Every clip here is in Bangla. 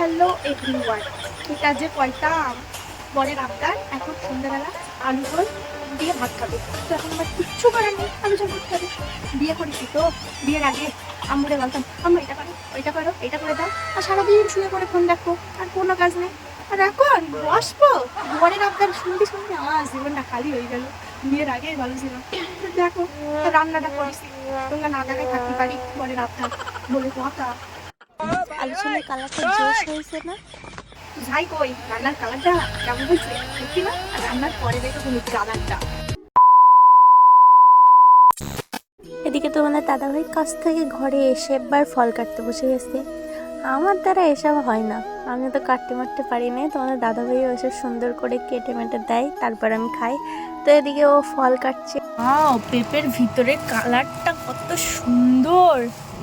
হ্যালো এভরিওয়ান এটা যে কয়টা বরের আবদার। এখন সন্ধ্যাবেলা আলু ঝোল দিয়ে ভাত খাবে। তো এখন আমার কিচ্ছু করার নেই, আলু ঝোল ভাত খাবে। বিয়ে করেছি তো, বিয়ের আগে আম্মুরে বলতাম, আম্মু, এটা করো ওইটা করো, এটা করে দাও। আর সারাদিন শুয়ে করে ফোন দেখো, আর কোনো কাজ নেই। আর এখন বসবো। বরের আবদার শুনতে শুনতে আমার জীবনটা খালি হয়ে গেল। বিয়ের আগে ভালো ছিল দেখো, রান্নাটা করেছি। তোমরা না দেখায় থাকতে পারি, বরের আবদার বলে কথা। আলু কালারটা জোশ হয়েছে না? যাই কই রান্নার কালারটা কেমন হয়েছে? দেখি না আর রান্নার পরে দেখো তুমি কালারটা। এদিকে তোমাদের দাদাভাই কাছ থেকে ঘরে এসে একবার ফল কাটতে বসে গেছে। আমার দ্বারা এসব হয় না। আমি তো কাটতে মারতে পারি না তোমাদের দাদাভাই এসব সুন্দর করে কেটে মেটে দেয় তারপর আমি খাই। তো এদিকে ও ফল কাটছে। পেঁপের ভিতরে কালারটা কত সুন্দর!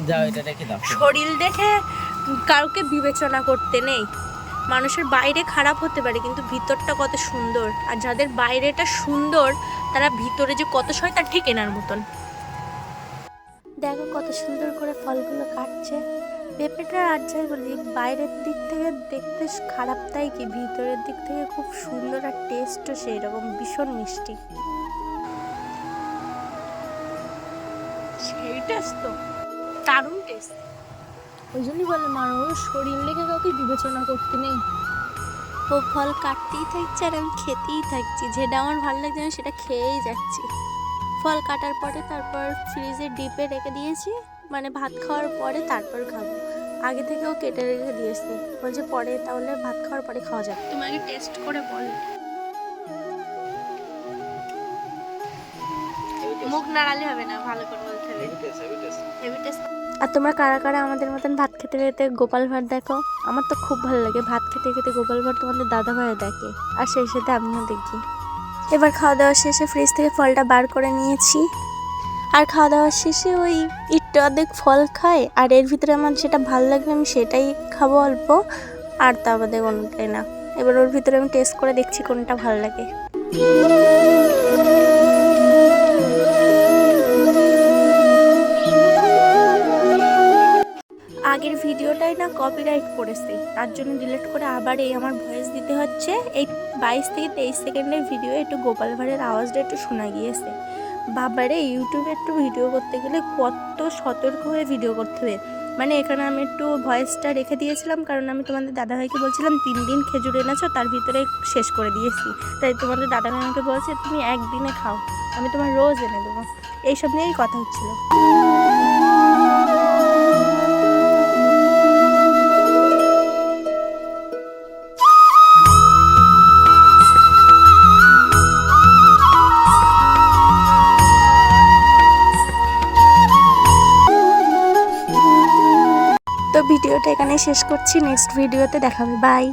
যাও, এটা রেখে দাও। শরীর দেখে কাউকে বিবেচনা করতে নেই। মানুষের বাইরে খারাপ হতে পারে, কিন্তু ভিতরটা কত সুন্দর। আর যাদের বাইরেটা সুন্দর, তারা ভিতরে যে কত সয় তার ঠিক এনার মতন। দেখো কত সুন্দর করে ফলগুলো কাটছে। পেঁপেটা আর যাই বলি, বাইরের দিক থেকে দেখতে খারাপ, তাই কি? ভিতরের দিক থেকে খুব সুন্দর আর টেস্টও সেই রকম ভীষণ মিষ্টি। সেই টেস্ট তো। দারুণ টেস্ট ওই জন্যই বলে মানুষ শরীর লেগে কাউকে বিবেচনা করতে নেই। ও ফল কাটতেই থাকছে আর আমি খেতেই থাকছি। যেটা আমার ভালো লাগছে আমি সেটা খেয়েই যাচ্ছি। ফল কাটার পরে তারপর ফ্রিজে ডিপে রেখে দিয়েছি। মানে ভাত খাওয়ার পরে তারপর খাব। আগে থেকেও কেটে রেখে দিয়েছি। বলছে পরে তাহলে ভাত খাওয়ার পরে খাওয়া যাবে। তোমাকে টেস্ট করে বল। মুখ নাড়ালে হবে না ভালো করে বলতে হবে। হেভি টেস্ট আর তোমরা কারা কারা আমাদের মতন ভাত খেতে খেতে গোপাল ভাট দেখো? আমার তো খুব ভালো লাগে ভাত খেতে খেতে গোপাল ভাট তোমাদের দাদা ভাই দেখে। আর সেই সাথে আমিও দেখি। এবার খাওয়া দাওয়া শেষে ফ্রিজ থেকে ফলটা বার করে নিয়েছি। আর খাওয়া দাওয়া শেষে ওই একটু অর্ধেক ফল খাই আর এর ভিতরে আমার যেটা ভালো লাগবে আমি সেটাই খাব অল্প আর তা বাদে কোনোটাই না। এবার ওর ভিতরে আমি টেস্ট করে দেখছি কোনটা ভালো লাগে। ভিডিওটাই না কপিরাইট পড়েছে তার জন্য ডিলিট করে আবার এই আমার ভয়েস দিতে হচ্ছে। এই বাইশ থেকে তেইশ সেকেন্ডের ভিডিও একটু গোপাল ভাঁড়ের আওয়াজটা একটু শোনা গিয়েছে। বাবারে, ইউটিউবে একটু ভিডিও করতে গেলে কত সতর্ক হয়ে ভিডিও করতে হবে। মানে এখানে আমি একটু ভয়েসটা রেখে দিয়েছিলাম, কারণ আমি তোমাদের দাদাভাইকে বলছিলাম, তিন দিন খেজুর এনেছো, তার ভিতরে শেষ করে দিয়েছি। তাই তোমাদের দাদাভাই আমাকে বলছে, তুমি একদিনে খাও, আমি তোমার রোজ এনে দেবো। এইসব নিয়েই কথা হচ্ছিল। ভিডিওটা এখানে শেষ করছি। নেক্সট ভিডিওতে দেখাবে বাই